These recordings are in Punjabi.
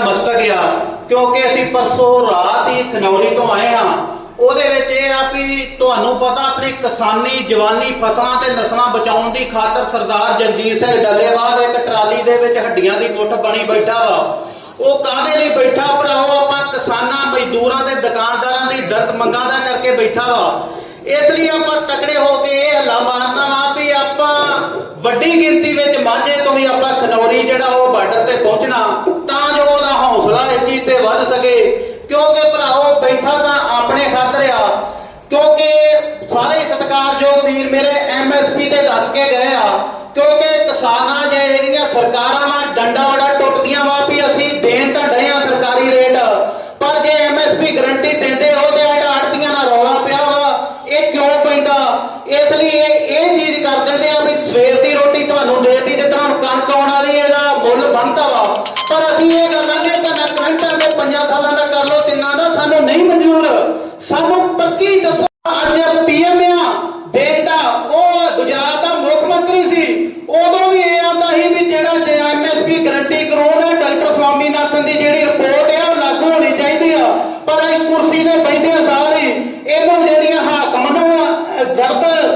ਮਸਤਕ ਆ, ਕਿਉਂਕਿ ਅਸੀਂ ਪਰਸੋਂ ਰਾਤ ਹੀ ਖਨੌਰੀ ਤੋਂ ਆਏ ਆ ਉਹਦੇ ਵਿੱਚ ਇਹ ਆ ਵੀ ਤੁਹਾਨੂੰ ਪਤਾ ਆਪਣੀ ਕਿਸਾਨੀ, ਜਵਾਨੀ, ਫਸਲਾਂ ਤੇ ਨਸਲਾਂ ਬਚਾਉਣ ਦੀ ਖਾਤਰ ਸਰਦਾਰ ਜਗਜੀਤ ਸਿੰਘ ਡੱਲੇਵਾਲ ਇੱਕ ਟਰਾਲੀ ਦੇ ਵਿੱਚ ਹੱਡੀਆਂ ਦੀ ਮੁੱਠ ਬਣੀ ਬੈਠਾ ਵਾ। ਉਹ ਕਾਹਦੇ ਲਈ ਬੈਠਾ ਭਰਾਓ ਆਪਾਂ ਕਿਸਾਨਾਂ, ਮਜ਼ਦੂਰਾਂ ਤੇ ਦੁਕਾਨਦਾਰਾਂ ਦੀ ਦਰਦ ਮੰਗਾਂ ਦਾ ਕਰਕੇ ਬੈਠਾ ਵਾ। ਇਸ ਲਈ ਆਪਾਂ ਤਕੜੇ ਹੋ ਕੇ ਇਹ ਹੱਲਾ ਮਾਰਨਾ ਵਾ ਵੀ ਆਪਾਂ ਵੱਡੀ ਗਿਣਤੀ ਵਿੱਚ ਮਾਝੇ ਤੋਂ ਵੀ ਆਪਾਂ ਖਨੌਰੀ ਜਿਹੜਾ ਉਹ ਬਾਰਡਰ ਤੇ ਪਹੁੰਚਣਾ, ਤਾਂ ਜੋ ਉਹਦਾ ਹੌਸਲਾ ਇਸ ਚੀਜ਼ ਤੇ ਵੱਧ ਸਕੇ। ਕਿਉਂਕਿ ਭਰਾਓ ਬੈਠਾ ਤਾਂ ਆਪਣੇ ਖਾਤਰ ਆ। ਕਿਉਂਕਿ ਸਾਰੇ ਸਤਿਕਾਰਯੋਗ ਵੀਰ ਮੇਰੇ ਐਮਐਸਪੀ ਤੇ ਦੱਸ ਕੇ ਗਏ ਆ। ਕਿਉਂਕਿ ਕਿਸਾਨਾਂ ਜੇ ਜਿਹੜੀਆਂ ਸਰਕਾਰਾਂ ਨਾਲ ਡੰਡਾ ਵੜਾ ਇਹਦਾ ਵਾ। ਪਰ ਅਸੀਂ ਇਹ ਕਰਾਂਗੇ ਤਾਂ ਨਾ ਕਰੰਟਾਂ ਦੇ ਪੰਜਾਂ ਸਾਲਾਂ ਦਾ ਕਰ ਲਓ ਤਿੰਨਾਂ ਦਾ ਸਾਨੂੰ ਨਹੀਂ ਮਨਜ਼ੂਰ। ਸਾਨੂੰ ਪੱਕੀ ਦੱਸੋ ਅੱਜ ਪੀਐਮ ਆ ਦੇਸ਼ ਉਹ ਗੁਜਰਾਤ ਦਾ ਮੁੱਖ ਮੰਤਰੀ ਸੀ। ਉਦੋਂ ਵੀ ਇਹ ਆਂਦਾ ਸੀ ਵੀ ਜਿਹੜਾ ਐਮਐਸਪੀ ਗਰੰਟੀ ਕਰੋੜ ਹੈ ਡਾਕਟਰ ਸਵਾਮੀਨਾਥਨ ਦੀ ਜਿਹੜੀ ਰਿਪੋਰਟ ਹੈ ਉਹ ਲਾਗੂ ਹੋਣੀ ਚਾਹੀਦੀ ਆ। ਪਰ ਇਹ ਕੁਰਸੀ ਤੇ ਬੈਠੇ ਸਾਰੇ ਇਹਨੂੰ ਜਿਹੜੀਆਂ ਹਾਕਮ ਨੂੰ ਅਹ,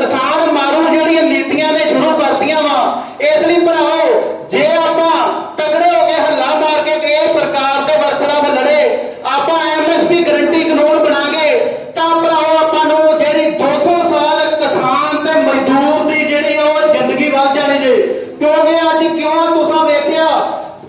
ਕਿਸਾਨ ਮਾਰੂ ਜਿਹੜੀਆਂ ਨੀਤੀਆਂ ਨੇ ਸ਼ੁਰੂ ਕਰਤੀਆਂ ਵਾ ਇਸ ਲਈ ਭਰਾਓ ਜੇ ਆਪਾਂ ਤਗੜੇ ਹੋ ਕੇ ਹੱਲਾ ਮਾਰ ਕੇ ਕਿ ਇਹ ਸਰਕਾਰ ਦੇ ਵਰਖਲਾਫ ਲੜੇ ਆਪਾਂ ਐਮਐਸਪੀ ਗਰੰਟੀ ਕਾਨੂੰਨ ਬਣਾਗੇ ਤਾਂ ਭਰਾਓ ਆਪਾਂ ਨੂੰ ਜਿਹੜੀ 200 ਸਾਲ ਕਿਸਾਨ ਤੇ ਮਜ਼ਦੂਰ ਦੀ ਜਿਹੜੀ ਆ ਉਹ ਜ਼ਿੰਦਗੀ ਵੱਧ ਜਾਣੀ ਜੇ ਕਿਉਂਕਿ ਅੱਜ ਕਿਉਂ ਤੁਸੀਂ ਵੇਖਿਆ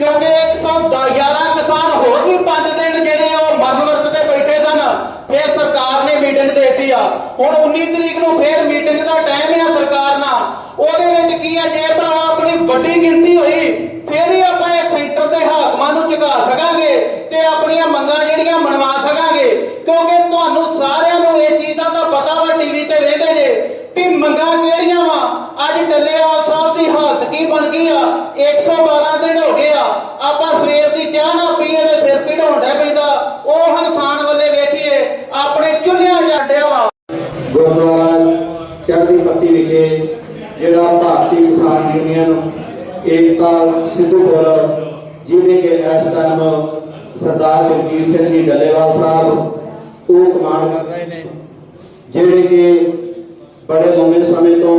ਕਿਉਂਕਿ 111 ਕਿਸਾਨ ਹੋਰ ਵੀ 5 ਦਿਨ ਜਿਹੜੇ ਉਹ ਮਰਨ ਵਰਤ ਤੇ ਬੈਠੇ ਸਨ, ਫਿਰ ਸਰਕਾਰ ਨੇ ਮੀਟਿੰਗ ਦੇਤੀ ਆ। ਹੁਣ 19 ਤਰੀਕ ਨੂੰ ਫਿਰ ਮੀਟਿੰਗ ਦਾ ਟਾਈਮ ਆ ਸਰਕਾਰ ਨਾਲ। ਉਹਦੇ ਵਿੱਚ ਕੀ ਆ, ਜੇ ਭਰਾ ਆਪਣੀ ਵੱਡੀ ਗਿਣਤੀ ਹੋਈ, ਫਿਰ ਹੀ ਆਪਾਂ ਇਹ ਸੈਂਟਰ ਦੇ ਹਾਕਮਾਂ ਨੂੰ ਝੁਕਾ ਸਕਾਂਗੇ ਤੇ ਆਪਣੀਆਂ ਮੰਗਾਂ ਜਿਹੜੀਆਂ ਮਨਵਾ ਸਕਾਂਗੇ। ਕਿਉਂਕਿ ਤੁਹਾਨੂੰ ਸਾਰਿਆਂ ਨੂੰ ਇਹ ਚੀਜ਼ਾਂ ਦਾ ਪਤਾ ਵਾ ਟੀਵੀ ਤੇ ਵੇਖਦੇ ਜੇ, ਵੀ ਮੰਗਾਂ ਕਿਹੜੀਆਂ ਵਾ? ਅੱਜ ਟੱਲੇਵਾਲ ਸਾਹਿਬ ਦੀ ਹਾਲਤ ਕੀ ਬਣ ਗਈ ਆ? 112 ਦਿਨ ਹੋ ਗਏ ਆ ਆਪਾਂ ਸਵੇਰ ਦੀ ਚਾਹ ਨਾ ਪੀਏ ਤੇ ਸਿਰ ਪੀੜਾਉਣ ਡੈ ਪੈਂਦਾ ਉਹ ਇਨਸਾਨ ਵੱਲੇ ਵੇਖੀਏ ਆਪਣੇ ਚੁੱਲ੍ਹਿਆਂ ਛੱਡਿਆ ਵਾ ਗੁਰਦੁਆਰਾ ਚੜ੍ਹਦੀ ਪੱਤੀ ਵਿਖੇ ਜਿਹੜਾ ਭਾਰਤੀ ਕਿਸਾਨ ਯੂਨੀਅਨ ਏਕਤਾ ਸਿੱਧੂਪੁਰ ਜਿਹਦੇ ਕਿ ਇਸ ਟਾਈਮ ਸਰਦਾਰ ਜਗਜੀਤ ਸਿੰਘ ਜੀ ਡੱਲੇਵਾਲ ਸਾਹਿਬ, ਉਹ ਕਮਾਂਡ ਕਰ ਰਹੇ ਨੇ, ਜਿਹੜੇ ਕਿ ਬੜੇ ਲੰਮੇ ਸਮੇਂ ਤੋਂ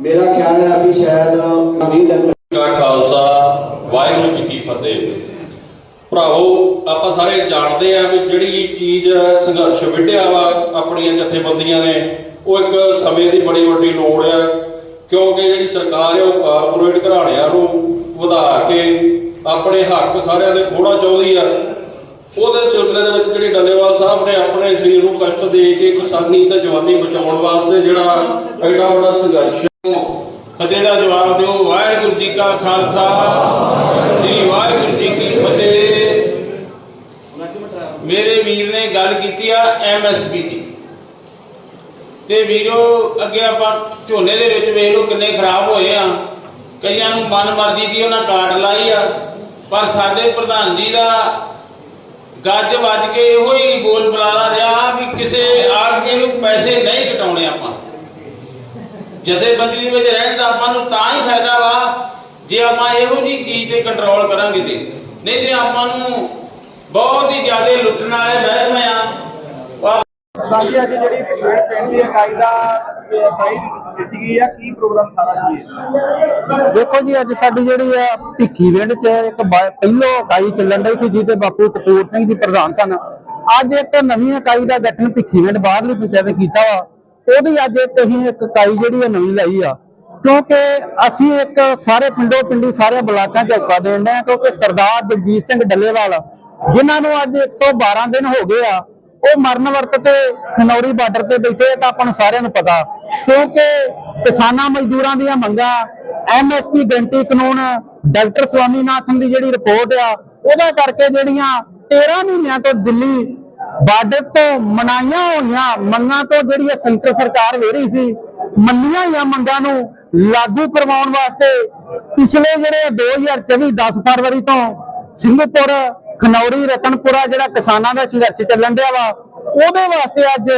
ਮੇਰਾ ਖਿਆਲ ਹੈ ਕਿ ਸ਼ਾਇਦ 20 ਦਿਨ ਕਾ ਖਾਲਸਾ ਵਾਹਿਗੁਰੂ ਜੀ ਕੀ ਫਤਿਹ। ਭਰਾਵੋ ਸਾਰੇ ਜਾਣਦੇ ਆ ਵੀ ਜਿਹੜੀ ਚੀਜ਼ ਸੰਘਰਸ਼ ਵਿੱਢਿਆ ਵਾ ਆਪਣੀਆਂ ਜਥੇਬੰਦੀਆਂ ਨੇ, ਉਹ ਇੱਕ ਸਮੇਂ ਦੀ ਬੜੀ ਵੱਡੀ ਲੋੜ ਆ, ਕਿਉਂਕਿ ਜਿਹੜੀ ਸਰਕਾਰ ਹੈ ਉਹ ਕਾਰਪੋਰੇਟ ਘਰਾਣਿਆਂ ਨੂੰ ਵਧਾ ਕੇ ਆਪਣੇ ਹੱਕ ਸਾਰਿਆਂ ਦੇ ਖੋੜਾ ਚਾਹੁੰਦੀ ਆ। ਉਹਦੇ ਸਿਲਸਿਲੇ ਦੇ ਵਿੱਚ ਜਿਹੜੀ ਡੱਲੇਵਾਲ ਸਾਹਿਬ ਨੇ ਆਪਣੇ ਸਰੀਰ ਨੂੰ ਕਸ਼ਟ ਦੇ ਕੇ ਕਿਸਾਨੀ ਤੇ ਜਵਾਨੀ ਬਚਾਉਣ ਵਾਸਤੇ ਜਿਹੜਾ ਐਡਾ ਵੱਡਾ ਸੰਘਰਸ਼ ਫਤਿਹ ਦਾ ਜਵਾਬ ਦਿਓ, ਵਾਹਿਗੁਰੂ ਜੀ ਕਾ ਖਾਲਸਾ ਜੀ ਵਾਹਿਗੁਰੂ ਜੀ ਕੀ ਫਤਿਹ ਮੇਰੇ ਵੀਰ ਨੇ ਗੱਲ ਕੀਤੀ ਆ ਐਮਐਸਪੀ ਦੀ। ਤੇ ਵੀਰੋ, ਅੱਗੇ ਆਪਾਂ ਝੋਨੇ ਦੇ ਵਿੱਚ ਵੇਖ ਲਓ ਕਿੰਨੇ ਖਰਾਬ ਹੋਏ ਆ। ਕਈਆਂ ਨੂੰ ਮਨ ਦੀ ਉਹਨਾਂ ਕਾਰਡ ਲਾਈ ਆ, ਪਰ ਸਾਡੇ ਪ੍ਰਧਾਨ ਜੀ ਦਾ ਗੱਜ ਵੱਜ ਕੇ ਇਹੋ ਹੀ ਬੋਲ ਬੁਲਾਰਾ ਰਿਹਾ ਵੀ ਕਿਸੇ ਆਗਏ ਨੂੰ ਪੈਸੇ ਨਹੀਂ ਘਟਾਉਣੇ ਆਪਾਂ। ਜਥੇਬੰਦੀ ਦੇ ਵਿੱਚ ਰਹਿਣ ਦਾ ਆਪਾਂ ਨੂੰ ਤਾਂ ਹੀ ਫਾਇਦਾ ਵਾ, ਜੇ ਆਪਾਂ ਇਹੋ ਜੀ ਚੀਜ਼ ਤੇ ਕੰਟਰੋਲ ਕਰਾਂਗੇ ਤੇ। ਨਹੀਂ ਤੇ ਆਪਾਂ ਨੂੰ ਬਹੁਤ ਹੀ ਜ਼ਿਆਦਾ ਲੁੱਟਣ ਵਾਲੇ ਮਹਿਕਮੇ ਆ। ਬਾਕੀ ਅੱਜ ਜਿਹੜੀ ਪਿੰਡ ਪਿੰਡ ਦੀ ਇਕਾਈ ਦਾ ਇਕਾਈ ਦਿੱਤੀ ਗਈ ਆ, ਕੀ ਪ੍ਰੋਗਰਾਮ ਸਾਰਾ ਜੀ ਹੈ? ਦੇਖੋ ਜੀ, ਅੱਜ ਸਾਡੀ ਜਿਹੜੀ ਆ ਭਿੱਖੀ ਵਿੰਡ ਚ ਇੱਕ ਬਾ- ਇਕਾਈ ਚੱਲਣ ਡਈ ਸੀ, ਜਿਹਦੇ ਬਾਪੂ ਕਪੂਰ ਸਿੰਘ ਜੀ ਪ੍ਰਧਾਨ ਸਨ। ਅੱਜ ਇੱਕ ਨਵੀਂ ਇਕਾਈ ਦਾ ਗਠਨ ਭਿੱਖੀ ਵਿੰਡ ਬਾਹਰਲੀ ਪੰਚਾਇਤ ਕੀਤਾ ਵਾ। ਉਹਦੀ ਅੱਜ ਇੱਕ ਅਸੀਂ ਇੱਕ ਇਕਾਈ ਜਿਹੜੀ ਆ ਨਵੀਂ ਲਾਈ ਆ। ਕਿਉਂਕਿ ਅਸੀਂ ਇੱਕ ਸਾਰੇ ਪਿੰਡੋ ਪਿੰਡੀ ਸਾਰੇ ਬਲਾਕਾਂ 'ਚ ਹੱਕਾ ਦੇਣ ਡਏ ਕਿਉਂਕਿ ਸਰਦਾਰ ਜਗਜੀਤ ਸਿੰਘ ਡੱਲੇਵਾਲ, ਜਿਨ੍ਹਾਂ ਨੂੰ ਅੱਜ 112 ਦਿਨ ਹੋ ਗਏ ਆ ਉਹ ਮਰਨ ਵਰਤ ਤੇ ਖਨੌਰੀ ਬਾਰਡਰ ਤੇ ਬੈਠੇ ਆ ਤਾਂ ਆਪਾਂ ਨੂੰ ਸਾਰਿਆਂ ਨੂੰ ਪਤਾ। ਕਿਉਂਕਿ ਕਿਸਾਨਾਂ ਮਜ਼ਦੂਰਾਂ ਦੀਆਂ ਮੰਗਾਂ ਐਮਐਸਪੀ ਗਰੰਟੀ ਕਾਨੂੰਨ, ਡਾਕਟਰ ਸਵਾਮੀਨਾਥਨ ਦੀ ਜਿਹੜੀ ਰਿਪੋਰਟ ਆ, ਉਹਦਾ ਕਰਕੇ ਜਿਹੜੀਆਂ 13 ਮਹੀਨਿਆਂ ਤੋਂ ਦਿੱਲੀ ਬਾਰਡਰ ਤੋਂ ਮਨਾਈਆਂ ਹੋਈਆਂ ਮੰਗਾਂ ਤੋਂ ਜਿਹੜੀ ਇਹ ਸੈਂਟਰ ਸਰਕਾਰ ਵੇ ਰਹੀ ਸੀ, ਮੰਨੀਆਂ ਹੋਈਆਂ ਮੰਗਾਂ ਨੂੰ ਲਾਗੂ ਕਰਵਾਉਣ ਵਾਸਤੇ ਪਿਛਲੇ ਜਿਹੜੇ 2024 10 ਫਰਵਰੀ ਤੋਂ ਸਿੰਘਪੁਰ ਖਨੌਰੀ ਰਤਨਪੁਰਾ ਜਿਹੜਾ ਕਿਸਾਨਾਂ ਦਾ ਸੰਘਰਸ਼ ਚੱਲਣ ਡਿਆ ਵਾ, ਉਹਦੇ ਵਾਸਤੇ ਅੱਜ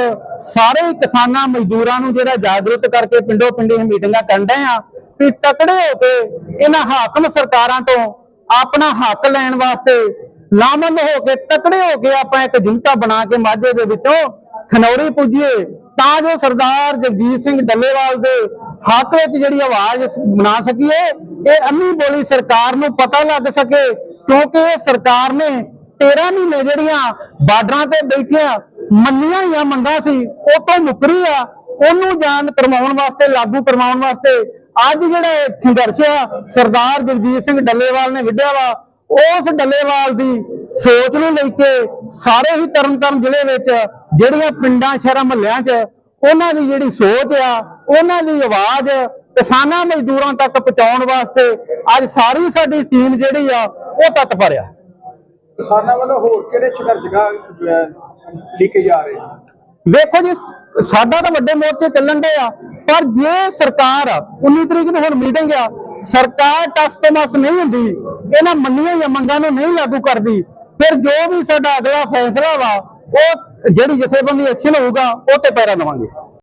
ਸਾਰੇ ਕਿਸਾਨਾਂ ਮਜ਼ਦੂਰਾਂ ਨੂੰ ਜਿਹੜਾ ਜਾਗਰੂਕ ਕਰਕੇ ਪਿੰਡੋ ਪਿੰਡੀ ਮੀਟਿੰਗਾਂ ਕਰਨ ਡਏ ਆ ਵੀ ਤਕੜੇ ਹੋ ਕੇ ਇਹਨਾਂ ਹਾਕਮ ਸਰਕਾਰਾਂ ਤੋਂ ਆਪਣਾ ਹੱਕ ਲੈਣ ਵਾਸਤੇ ਲਾਮਬੰਦ ਹੋ ਕੇ ਤਕੜੇ ਹੋ ਕੇ ਆਪਾਂ ਇੱਕ ਜੁਮਟਾ ਬਣਾ ਕੇ ਮਾਝੇ ਦੇ ਵਿੱਚੋਂ ਖਨੌਰੀ ਪੁੱਜੀਏ, ਤਾਂ ਜੋ ਸਰਦਾਰ ਜਗਜੀਤ ਸਿੰਘ ਡੱਲੇਵਾਲ ਦੇ ਹੱਕ ਵਿੱਚ ਜਿਹੜੀ ਆਵਾਜ਼ ਬਣਾ ਸਕੀਏ, ਇਹ ਅੰਨੀ ਬੋਲੀ ਸਰਕਾਰ ਨੂੰ ਪਤਾ ਲੱਗ ਸਕੇ ਕਿਉਂਕਿ ਸਰਕਾਰ ਨੇ 13 ਮਹੀਨੇ ਜਿਹੜੀਆਂ ਬਾਰਡਰਾਂ ਤੇ ਬੈਠੀਆਂ ਮੰਨੀਆਂ ਹੀ ਮੰਗਾ ਸੀ, ਉਹ ਤੋਂ ਮੁਕਰੀ ਆ। ਉਹਨੂੰ ਜਾਣ ਕਰਵਾਉਣ ਵਾਸਤੇ, ਲਾਗੂ ਕਰਵਾਉਣ ਵਾਸਤੇ ਅੱਜ ਜਿਹੜਾ ਸੰਘਰਸ਼ ਆ, ਸਰਦਾਰ ਜਗਜੀਤ ਸਿੰਘ ਡੱਲੇਵਾਲ ਨੇ ਵਿੱਢਿਆ ਵਾ, ਉਸ ਡੱਲੇਵਾਲ ਦੀ ਸੋਚ ਨੂੰ ਲੈ ਕੇ ਸਾਰੇ ਹੀ ਤਰਨਤਾਰਨ ਜ਼ਿਲ੍ਹੇ ਵਿੱਚ ਜਿਹੜੀਆਂ ਪਿੰਡਾਂ, ਸ਼ਹਿਰਾਂ, ਮਹੱਲਿਆਂ 'ਚ ਉਹਨਾਂ ਦੀ ਜਿਹੜੀ ਸੋਚ ਆ, ਉਹਨਾਂ ਦੀ ਆਵਾਜ਼ ਕਿਸਾਨਾਂ ਮਜ਼ਦੂਰਾਂ ਤੱਕ ਪਹੁੰਚਾਉਣ ਵਾਸਤੇ ਅੱਜ ਸਾਰੀ ਸਾਡੀ ਟੀਮ ਜਿਹੜੀ ਆ ਉਹ ਤਤਪਰ ਆ ਕਿਸਾਨਾਂ ਵੱਲੋਂ ਹੋਰ ਕਿਹੜੇ ਸੰਘਰਸ਼ਗਾ ਲੈ ਕੇ ਜਾ ਰਹੇ ਵੇਖੋ ਜੀ ਸਾਡਾ ਤਾਂ ਵੱਡੇ ਮੋਰਚੇ ਚੱਲਣ ਦੇ ਆ ਪਰ ਜੇ ਸਰਕਾਰ 19 ਤਰੀਕ ਨੂੰ ਹੁਣ ਮੀਟਿੰਗ ਆ ਸਰਕਾਰ ਟਸ ਤੋਂ ਮਸ ਨਹੀਂ ਹੁੰਦੀ ਇਹਨਾਂ ਮੰਨੀਆਂ ਜਾਂ ਮੰਗਾਂ ਨੂੰ ਨਹੀਂ ਲਾਗੂ ਕਰਦੀ ਫਿਰ ਜੋ ਵੀ ਸਾਡਾ ਅਗਲਾ ਫੈਸਲਾ ਵਾ ਉਹ ਜਿਹੜੀ ਜਥੇਬੰਦੀ ਐਕਸ਼ਨ ਹੋਊਗਾ ਉਹ ਤੇ ਪੈਰਾ ਦੇਵਾਂਗੇ।